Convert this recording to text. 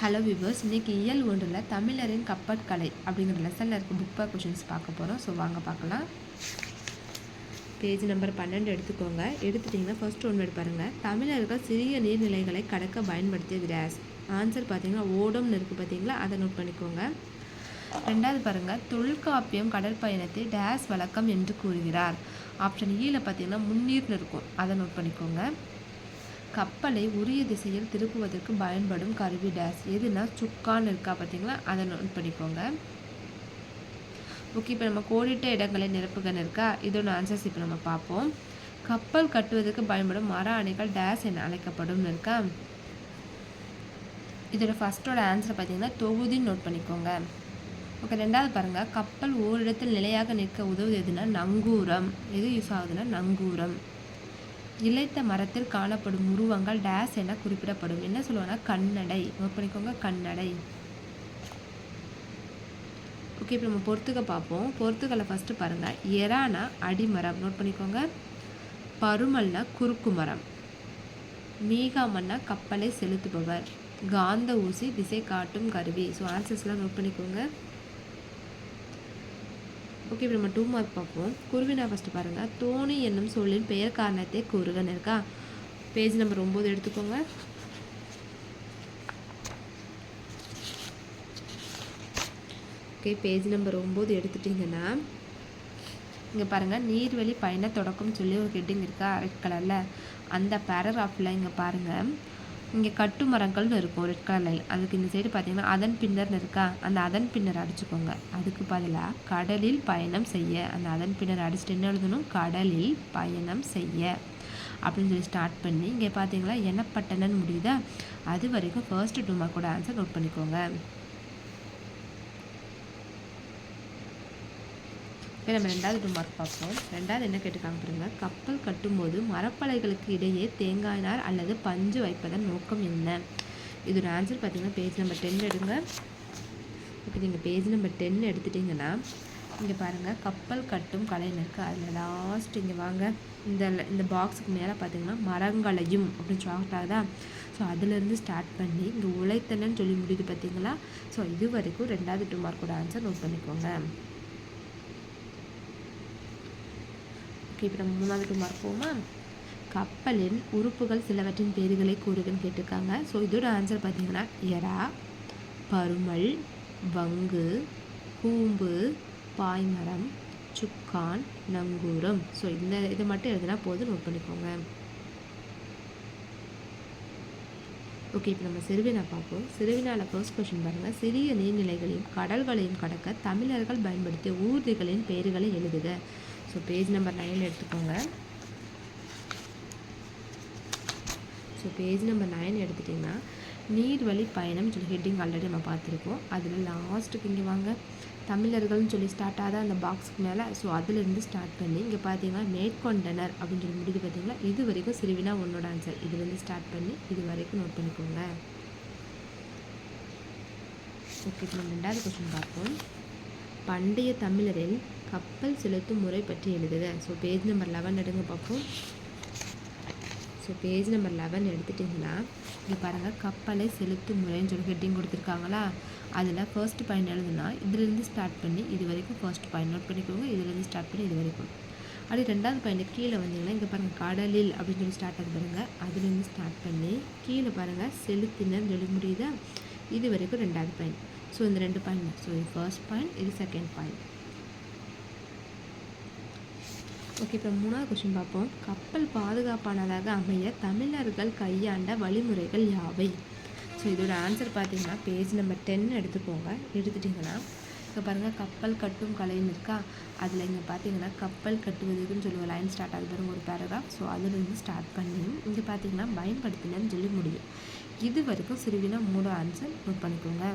Hello viewers இன்றைக்கி இயல் ஒன்றில் தமிழரின் கப்பற்கலை அப்படிங்கிற லெசனில் இருக்க புக் பேக் கொஷின்ஸ் பார்க்க போகிறோம் ஸோ வாங்க பார்க்கலாம். பேஜ் நம்பர் பன்னெண்டு எடுத்துக்கோங்க. எடுத்துட்டிங்கன்னா ஃபர்ஸ்ட் ஒன்று எடுப்பாருங்க தமிழர்கள் சிறிய நீர்நிலைகளை கடக்க பயன்படுத்தியது டேஸ் ஆன்சர் பார்த்தீங்கன்னா ஓடம்னு இருக்குது பார்த்தீங்களா? அதை நோட் பண்ணிக்கோங்க. ரெண்டாவது பாருங்கள் தொல்காப்பியம் கடற்பயணத்தை டேஸ் வழக்கம் என்று கூறுகிறார். ஆப்ஷன் ஈயில் e பார்த்தீங்கன்னா முன்னீர்னு இருக்கும் அதை நோட் பண்ணிக்கோங்க. கப்பலை உரிய திசையில் திருப்புவதற்கு பயன்படும் கருவி டேஸ் எதுனா சுக்கான்னு இருக்கா பார்த்தீங்களா? அதை நோட் பண்ணிக்கோங்க. ஓகே இப்போ நம்ம கோடிட்ட இடங்களை நிரப்புகன்னு இருக்கா? இதோட ஆன்சர்ஸ் இப்போ நம்ம பார்ப்போம். கப்பல் கட்டுவதற்கு பயன்படும் மர அணைகள் டேஸ் என அழைக்கப்படும் இருக்கா? இதோட ஃபஸ்ட்டோட ஆன்சர் பார்த்தீங்கன்னா தொகுதின்னு நோட் பண்ணிக்கோங்க. ஓகே ரெண்டாவது பாருங்கள் கப்பல் ஓரிடத்தில் நிலையாக நிற்க உதவுது எதுனா நங்கூரம். எது யூஸ் ஆகுதுன்னா நங்கூரம். இழைத்த மரத்தில் காணப்படும் உருவங்கள் டேஸ் என குறிப்பிடப்படும். என்ன சொல்லுவாங்கன்னா கண்ணடை. நோட் பண்ணிக்கோங்க கண்ணடை. ஓகே இப்போ நம்ம பொறுத்துக்க பார்ப்போம். பொறுத்துக்களை ஃபஸ்ட்டு பாருங்கள் எரானா அடிமரம். நோட் பண்ணிக்கோங்க. பருமல்னா குறுக்கு மரம். மீகாமன்னா கப்பலை செலுத்துபவர். காந்த ஊசி திசை காட்டும் கருவி. ஸோ ஆன்சர்ஸ்லாம் நோட் பண்ணிக்கோங்க. ஓகே இப்போ நம்ம டூ மார்க் பார்ப்போம். குருவினா ஃபஸ்ட்டு பாருங்கள் தோணி என்னும் சொல்லின் பெயர் காரணத்தை குருகன் இருக்கா? பேஜ் நம்பர் ஒம்பது எடுத்துக்கோங்க. ஓகே பேஜ் நம்பர் ஒம்பது எடுத்துட்டிங்கன்னா இங்கே பாருங்கள் நீர்வழி பயண தொடக்கம் சொல்லி ஒரு ஹெட்டிங் இருக்கா? ரெட் கலரில் அந்த பேராகிராஃபில் இங்கே பாருங்கள் இங்கே கட்டு மரங்கள்னு இருக்கும் ரெட் கலரில் அதுக்கு இந்த சைடு பார்த்தீங்கன்னா அதன் பின்னர்னு இருக்கா? அந்த அதன் பின்னர் அடிச்சுக்கோங்க. அதுக்கு பதிலாக கடலில் பயணம் செய்ய. அந்த அதன் பின்னர் அடிச்சுட்டு என்ன எழுதணும்? கடலில் பயணம் செய்ய. அப்படின்னு சொல்லி ஸ்டார்ட் பண்ணி இங்கே பார்த்தீங்களா என்னப்பட்டனன்னு முடியுதா? அது வரைக்கும் ஃபர்ஸ்ட் டூ மார்க்கோட ஆன்சர் நோட் பண்ணிக்கோங்க. இப்போ நம்ம ரெண்டாவது டூ மார்க் பார்ப்போம். ரெண்டாவது என்ன கேட்டுக்காங்க பாருங்க. கப்பல் கட்டும்போது மரப்பலைகளுக்கு இடையே தேங்காய் நார் அல்லது பஞ்சு வைப்பதன் நோக்கம் என்ன? இதோட ஆன்சர் பார்த்தீங்கன்னா பேஜ் நம்பர் டென் எடுங்க. இப்போ நீங்கள் பேஜ் நம்பர் டென் எடுத்துட்டிங்கன்னா இங்கே பாருங்கள் கப்பல் கட்டும் கலைஞருக்கு அதில் லாஸ்ட் இங்கே வாங்க. இந்த இந்த பாக்ஸுக்கு மேலே பார்த்தீங்கன்னா மரங்களையும் அப்படின்னு ஷார்ட் ஆகுதா? ஸோ அதுலேருந்து ஸ்டார்ட் பண்ணி இங்கே உழைத்தனன்னு சொல்லி முடியுது பார்த்தீங்களா ஸோ இது வரைக்கும் ரெண்டாவது டூ மார்க்கோட ஆன்சர் நோட் பண்ணிக்கோங்க. ஓகே இப்போ நம்ம மூணாவது டூ கப்பலின் உறுப்புகள் சிலவற்றின் பேர்களை கூறுகன்னு கேட்டிருக்காங்க. ஸோ இதோட ஆன்சர் பார்த்தீங்கன்னா எரா பருமல் வங்கு கூம்பு பாய்மரம் சுக்கான் நங்கூரம். ஸோ இந்த இதை மட்டும் எழுதினா போதும் நோட் பண்ணிக்கோங்க. ஓகே இப்போ நம்ம சிறுவினா பார்ப்போம். சிறுவினாவில் ஃபர்ஸ்ட் கொஷின் பாருங்கள் சிறிய நீர்நிலைகளையும் கடல்களையும் கடக்க தமிழர்கள் பயன்படுத்திய ஊர்திகளின் பெயர்களை எழுதுக. ஸோ பேஜ் நம்பர் நைனில் எடுத்துக்கோங்க. ஸோ பேஜ் நம்பர் நைன் எடுத்துட்டிங்கன்னா நீர்வழி பயணம் சொல்லி ஹெட்டிங் ஆல்ரெடி நம்ம பார்த்துருக்கோம். அதில் லாஸ்ட்டுக்கு இங்கே வாங்க. தமிழர்கள்னு சொல்லி ஸ்டார்ட் ஆகாத அந்த பாக்ஸுக்கு மேலே. ஸோ அதுலேருந்து ஸ்டார்ட் பண்ணி இங்கே பார்த்தீங்கன்னா மேற்கொண்டனர் அப்படின்னு சொல்லி முடிவு பார்த்தீங்களா இது வரைக்கும் சிறுவினா உன்னோட ஆன்சர் இதுலேருந்து ஸ்டார்ட் பண்ணி இது வரைக்கும் நோட் பண்ணிக்கோங்க. ஓகே இப்போ நம்ம ரெண்டாவது கொஸ்டின் பார்ப்போம். பண்டைய தமிழரில் கப்பல் செலுத்தும் முறை பற்றி எழுதுக. ஸோ பேஜ் நம்பர் லெவன் எடுங்க பார்ப்போம். ஸோ பேஜ் நம்பர் லெவன் எடுத்துட்டிங்கன்னா இங்கே பாருங்கள் கப்பலை செலுத்தும் முறைன்னு சொல்லி ஹெட்டிங் கொடுத்துருக்காங்களா? அதில் ஃபர்ஸ்ட் பாயிண்ட் எழுதுனா இதுலேருந்து ஸ்டார்ட் பண்ணி இது வரைக்கும் ஃபர்ஸ்ட் பாயிண்ட் நோட் பண்ணிக்கோங்க. இதுலேருந்து ஸ்டார்ட் பண்ணி இது வரைக்கும். அப்படி ரெண்டாவது பாயிண்ட் கீழே வந்தீங்கன்னா இங்கே பாருங்கள் கடலில் அப்படின்னு சொல்லி ஸ்டார்ட் ஆகுது பாருங்கள் அதுலேருந்து ஸ்டார்ட் பண்ணி கீழே பாருங்கள் செலுத்தினர் சொல்லி முடியுதா? இது வரைக்கும் ரெண்டாவது பாயிண்ட் ஸோ இந்த ரெண்டு பாயிண்ட் ஸோ இது ஃபர்ஸ்ட் பாயிண்ட் இது செகண்ட் பாயிண்ட் ஓகே இப்போ மூணாவது கொஸ்டின் பார்ப்போம். கப்பல் பாதுகாப்பானதாக அமைய தமிழர்கள் கையாண்ட வழிமுறைகள் யாவை? ஸோ இதோட ஆன்சர் பார்த்தீங்கன்னா பேஜ் நம்பர் டென் எடுத்துக்கோங்க. எடுத்துட்டிங்கன்னா இப்போ பாருங்கள் கப்பல் கட்டும் கலைன்னு இருக்கா? அதில் இங்கே பார்த்தீங்கன்னா கப்பல் கட்டுவதுக்குன்னு சொல்லி ஒரு லைன் ஸ்டார்ட் ஆகுது பாருங்க ஒரு பேராகிராஃப் ஸோ அதுலேருந்து ஸ்டார்ட் பண்ணி இங்கே பார்த்தீங்கன்னா பயன்படுத்தினு சொல்லி முடியும். இது வரைக்கும் சிறுவினா மூணு ஆன்சர் நோட் பண்ணிக்கோங்க.